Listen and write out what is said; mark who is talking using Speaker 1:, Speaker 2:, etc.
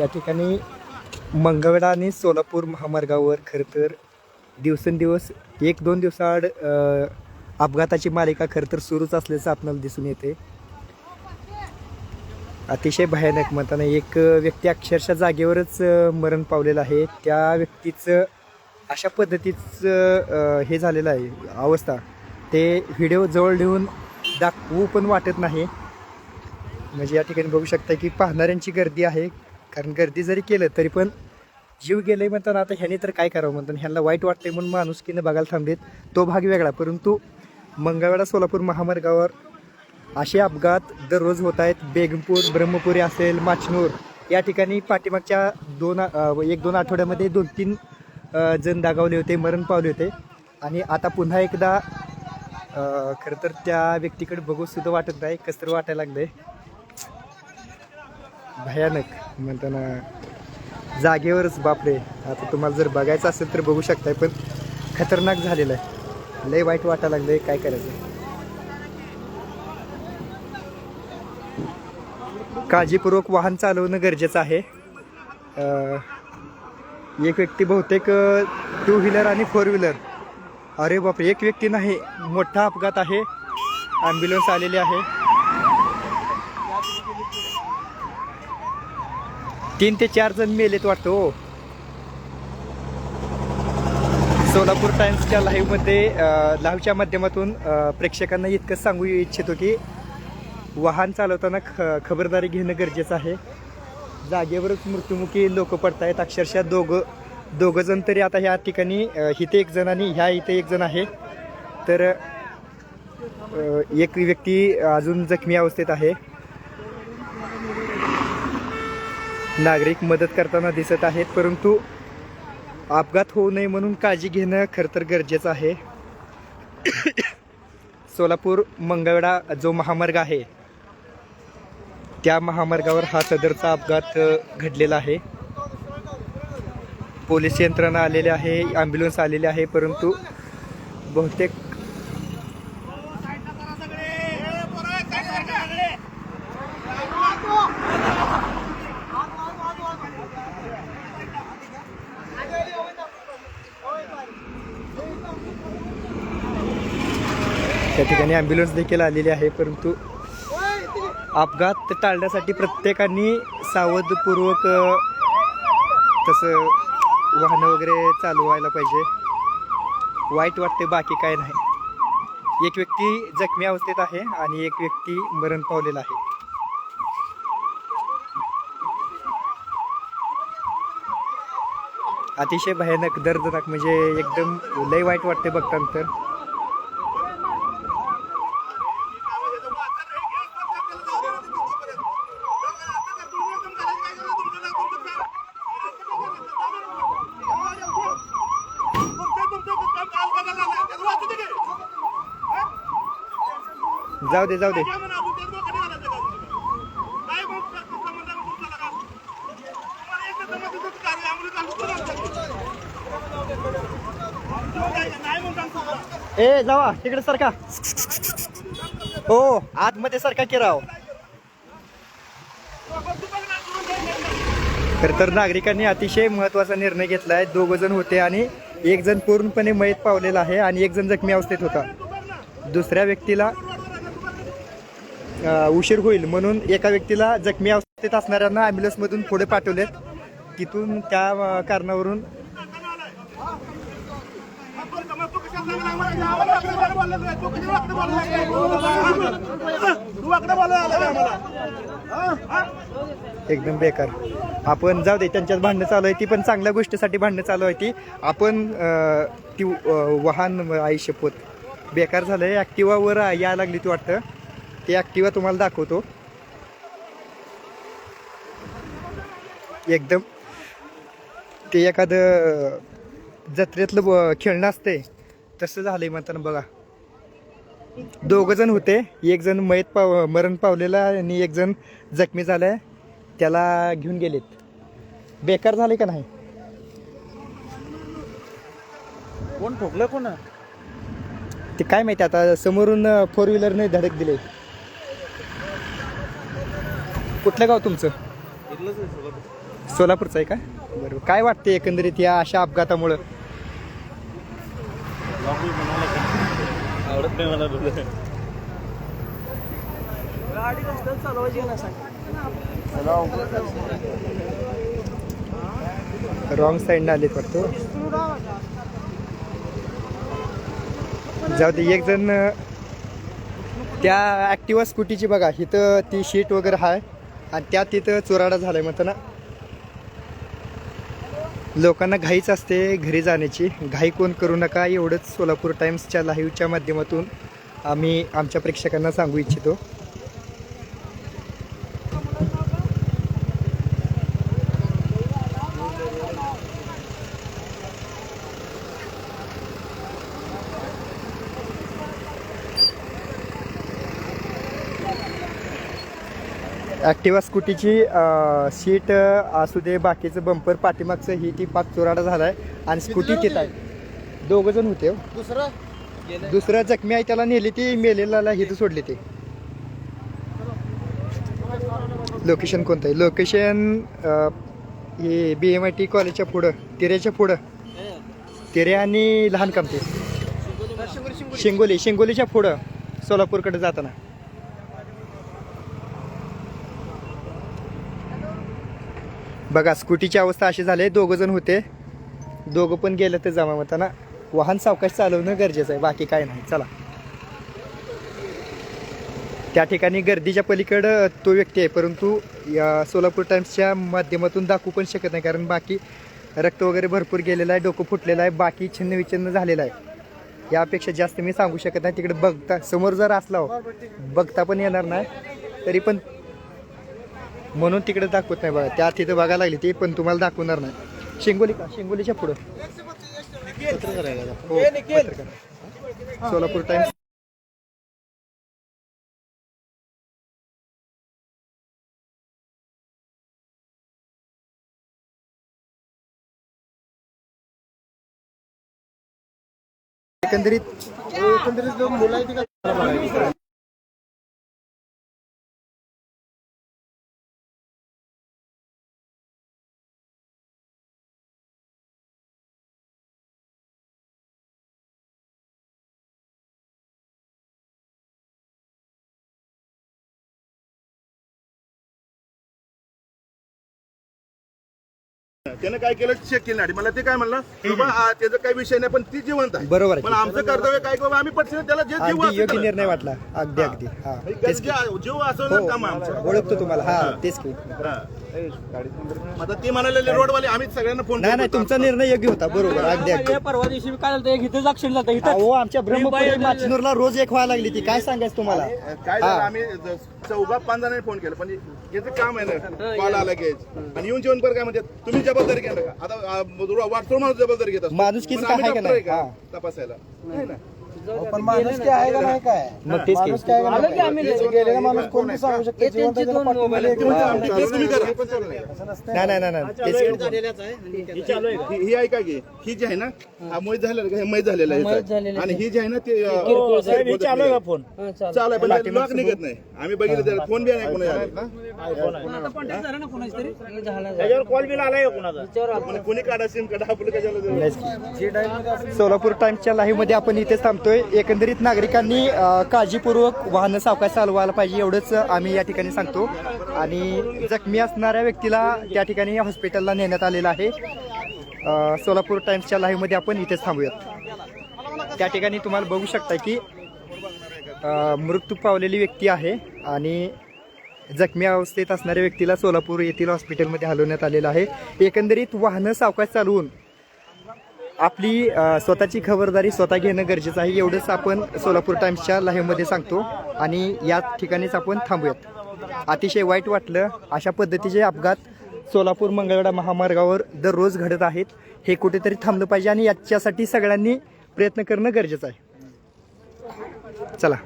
Speaker 1: या ठिकाणी मंगळवेढा आणि सोलापूर महामार्गावर खरं तर दिवसेंदिवस एक दोन दिवसाआड अपघाताची मालिका खरं तर सुरूच असल्याचं आपल्याला दिसून येते. अतिशय भयानक म्हणताना एक व्यक्ती अक्षरशः जागेवरच मरण पावलेला आहे. त्या व्यक्तीचं अशा पद्धतीचं हे झालेलं आहे अवस्था. ते व्हिडिओ जवळ ठेवून दाखवू पण वाटत नाही. म्हणजे या ठिकाणी बघू शकता की पाहणाऱ्यांची गर्दी आहे. कारण गर्दी जरी केलं तरी पण जीव गेले म्हणताना आता ह्याने तर काय करावं म्हणतात ह्यांना वाईट वाटतंय म्हणून माणुसकीनं बघायला थांबलेत. तो भाग वेगळा. परंतु मंगळवेढा सोलापूर महामार्गावर असे अपघात दररोज होत आहेत बेगमपूर ब्रह्मपुरी असेल माचनूर. या ठिकाणी पाठीमागच्या दोन एक दोन आठवड्यामध्ये दोन तीन जण दागावले होते मरण पावले होते. आणि आता पुन्हा एकदा खरं तर त्या व्यक्तीकडे बघूसुद्धा वाटत नाही कसं वाटायला वाटायला लागलंय. भयानक. म्हणताना जागेवरच बापरे. आता तुम्हाला जर बघायचं असेल तर बघू शकताय पण खतरनाक झालेलं आहे. लय वाईट वाटायला लागलंय काय करायचं? काळजीपूर्वक वाहन चालवणं गरजेचं आहे. एक व्यक्ती बहुतेक टू व्हीलर आणि फोर व्हीलर अरे बापरे एक व्यक्ती नाही मोठा अपघात आहे. ॲम्ब्युलन्स आलेली आहे. तीन ते चार जण मेलेत वाटतं हो. सोलापूर टाइम्सच्या लाईव्हमध्ये लाईव्हच्या माध्यमातून प्रेक्षकांना इतकं सांगू इच्छितो की वाहन चालवताना ख खबरदारी घेणं गरजेचं आहे. जागेवरच मृत्युमुखी लोक पडत आहेत अक्षरशः दोघं दोघं जण तरी आता ह्या ठिकाणी इथे एक जण आणि ह्या इथे एक जण आहे. तर एक व्यक्ती अजून जखमी अवस्थेत आहे. नागरिक मदत करताना दिसत आहेत परंतु अपघात होऊ नये म्हणून काळजी घेणं खरं तर गरजेचं आहे. सोलापूर मंगळवेढा जो महामार्ग आहे त्या महामार्गावर हा सदरचा अपघात घडलेला आहे. पोलीस यंत्रणा आलेली आहे ॲम्ब्युलन्स आलेली आहे परंतु बहुतेक त्या ठिकाणी ॲम्ब्युलन्स देखील आलेली आहे परंतु अपघात टाळण्यासाठी प्रत्येकाने सावधपूर्वक तसं वाहनं वगैरे चालवायला पाहिजे. वाईट वाटते बाकी काय नाही. एक व्यक्ती जखमी अवस्थेत आहे आणि एक व्यक्ती मरण पावलेला आहे. अतिशय भयानक दर्दनाक म्हणजे एकदम लय वाईट वाटते बघताना तर. जाऊ दे जाऊ दे. ए जावा तिकडे सरका हो आतमध्ये सरका की राव खर तर नागरिकांनी अतिशय महत्त्वाचा निर्णय घेतला आहे दोघ जण होते आणि एक जण पूर्णपणे मयत पावलेला आहे आणि एक जण जखमी अवस्थेत होता. दुसऱ्या व्यक्तीला उशीर होईल म्हणून एका व्यक्तीला जखमी अवस्थेत असणाऱ्यांना ॲम्ब्युलन्समधून पुढे पाठवलेत. तिथून त्या कारणावरून एकदम बेकार. आपण जाऊ दे त्यांच्यात भांडणं चालू आहे ती पण चांगल्या गोष्टीसाठी भांडणं चालू आहे ती. आपण ती वाहन आयुष्यपोत बेकार झालं आहे ॲक्टिवावर यायला लागली ती वाटतं. ती ॲक्टिवा तुम्हाला दाखवतो. एकदम ते एखादं जत्रेतलं ब- खेळणं असते तसं झालंय म्हणताना बघा. दोघ जण होते एक जण मयत पाव मरण पावलेला आणि एक जण जखमी झालाय. त्याला घेऊन गेलेत. बेकार झाले का नाही?
Speaker 2: कोण ठोकलं कोण?
Speaker 1: ते काय माहिती आता समोरून फोर व्हीलरने धडक दिले कुठलं गाव तुमचं? सोलापूरचा आहे का? बरोबर काय वाटते एकंदरीत या अशा अपघातामुळं?
Speaker 2: आवडत नाही मला तुझं.
Speaker 1: रॉंग साईडनं आलेत वाटतो. जाऊ दे एक जण त्या ॲक्टिवा स्कूटीची बघा. इथं ती शीट वगैरे आहे आणि त्यात तिथं चुराडा झालाय म्हणतं ना. लोकांना घाईच असते घरी जाण्याची. घाई कोण करू नका एवढंच सोलापूर टाईम्सच्या लाईव्हच्या माध्यमातून आम्ही आमच्या प्रेक्षकांना सांगू इच्छितो. ॲक्टिवा स्कूटीची सीट असू दे बाकीचं बंपर पाठीमागचं ही ती पाच चोराडा झालाय आणि स्कूटी तिथं आहे. दोघं जण होते हो.
Speaker 2: दुसरं?
Speaker 1: दुसरा जखमी आहे त्याला नेली ती मेलेला हिथं सोडली ते. लोकेशन कोणतं आहे? लोकेशन हे बी एम आय टी कॉलेजच्या पुढं तिऱ्याच्या पुढं. तिरे आणि लहान कामते शिंगोली शिंगोलीच्या पुढं सोलापूरकडे जाताना. बघा स्कूटीची अवस्था अशी झाली दोघं जण होते. दोघं पण गेलं तर जमा होताना वाहन सावकाश चालवणं गरजेचं आहे बाकी काय नाही. चला. त्या ठिकाणी गर्दीच्या पलीकडं तो व्यक्ती आहे परंतु या सोलापूर टाइम्सच्या माध्यमातून दाखवू पण शकत नाही कारण बाकी रक्त वगैरे भरपूर गेलेलं आहे डोकं फुटलेलं आहे बाकी छिन्नविच्छिन्न झालेलं आहे. यापेक्षा जास्त मी सांगू शकत नाही तिकडे बघता समोर जर असला हो, बघता पण येणार नाही तरी पण म्हणून तिकडे दाखवत नाही बघा. त्या तिथं बघायला लागली ती पण तुम्हाला दाखवणार नाही. शिंगोली का? शिंगोलीच्या पुढं. हो, पत्रकार. सोलापूर टाइम्स. एकंदरीत
Speaker 2: एकंदरीत जो मुलं
Speaker 3: त्यानं काय केलं? चेक केलं नाही. मला ते काय म्हणलं? की बाबा आ, त्याचा काही विषय नाही पण ती जिवंत आहे.
Speaker 1: बरोबर आहे.
Speaker 3: पण आमचं कर्तव्य काय की बाबा आम्ही पटशील त्याला जे जीव
Speaker 1: अगदी योग्य. निर्णय वाटला. अगदी अगदी. हा. तेच की.
Speaker 3: जे- जीव असं
Speaker 1: हो.
Speaker 3: काम आहे आमचं.
Speaker 1: ओळखतो तुम्हाला. हा तेच की.
Speaker 3: हा. आता ते म्हणाले रोडवाले आम्ही सगळ्यांना फोन
Speaker 1: नाही नाही तुमचा निर्णय योग्य होता. बरोबर. अगदी अगदी.
Speaker 4: परवा दिवशी काय झालं एक ऍक्सिडेंट झालं इथं
Speaker 1: अहो आमच्या ब्रह्मपुरी माचनूरला रोज एक व्हायला लागली ती काय सांगायचं तुम्हाला?
Speaker 3: काय झालं आम्ही ज- चौघा पाच जणांनी फोन केला. पण याचं काम आहे ना कॉल आला की आणि येऊन जेवण पर काय म्हणतात तुम्ही जबाबदारी घ्या नका आता वाटतो माणूस जबाबदारी घेत असतो.
Speaker 1: माणुसकीचं
Speaker 3: पण आम्ही
Speaker 1: काय आहे का
Speaker 3: डॉक्टर आहे
Speaker 1: नाही?
Speaker 3: का? तपासायला. नाही ना?
Speaker 2: पण माणूस काय आहे का नाही काय
Speaker 1: मग तेच की.
Speaker 2: माणूस काय आहे का
Speaker 4: आलं की आम्ही?
Speaker 2: गेलेला माणूस कोण बी सांगू शकतो
Speaker 4: हे
Speaker 2: जिवंत आहे
Speaker 4: त्यांचे
Speaker 2: त्याला
Speaker 4: दोन
Speaker 2: पाठवून
Speaker 4: मोबाईल
Speaker 2: दिले.
Speaker 3: तुम्ही करा. तेच तुम्ही करा
Speaker 1: नाही नाही नाही नाही तेच की.
Speaker 3: ही ही ऐका की ही जी आहे ना हा मैत झालेला हे मैत झालेला आहे
Speaker 4: मैत
Speaker 3: याचा.
Speaker 4: झालेलं
Speaker 3: आणि ही जी आहे ना ते अं,
Speaker 4: किरकोळ
Speaker 3: साहेब बोलत नाही.
Speaker 2: फोन
Speaker 4: हा, चालेल.
Speaker 3: चालू आहे पण लॉक निघत नाही आम्ही बघितलं त्याला फोन बी नाही आले?
Speaker 4: हे झालं, झालं.
Speaker 2: त्याच्यावर कॉल बिल आलाय का कुणाचा
Speaker 4: त्याच्यावर आपण-
Speaker 3: म्हणजे कोणी काढा सिम काढा आपलं कशाला
Speaker 1: की. सोलापूर टाइम्सच्या लाईव्हमध्ये आपण इथेच थांबतोय एकंदरीत नागरिकांनी काळजीपूर्वक वाहनं सावकाश चालवायला पाहिजे एवढंच आम्ही या ठिकाणी सांगतो. आणि जखमी असणाऱ्या व्यक्तीला त्या ठिकाणी हॉस्पिटलला नेण्यात आलेलं आहे. सोलापूर टाइम्सच्या लाईव्हमध्ये आपण इथेच थांबूयात. त्या ठिकाणी तुम्हाला बघू शकता की मृत्यू पावलेली व्यक्ती आहे आणि जखमी अवस्थेत असणाऱ्या व्यक्तीला सोलापूर येथील हॉस्पिटलमध्ये हलवण्यात आलेलं आहे. एकंदरीत वाहनं सावकाश चालवून आपली स्वतःची खबरदारी स्वतः घेणं गरजेचं आहे. एवढंच आपण सोलापूर टाईम्सच्या लाईव्हमध्ये सांगतो आणि या ठिकाणीच आपण थांबूयात. अतिशय वाईट वाटलं अशा पद्धतीचे अपघात सोलापूर मंगळवेढा महामार्गावर दररोज घडत आहेत. हे कुठेतरी थांबलं पाहिजे आणि याच्यासाठी सगळ्यांनी प्रयत्न करणं गरजेचं आहे. चला.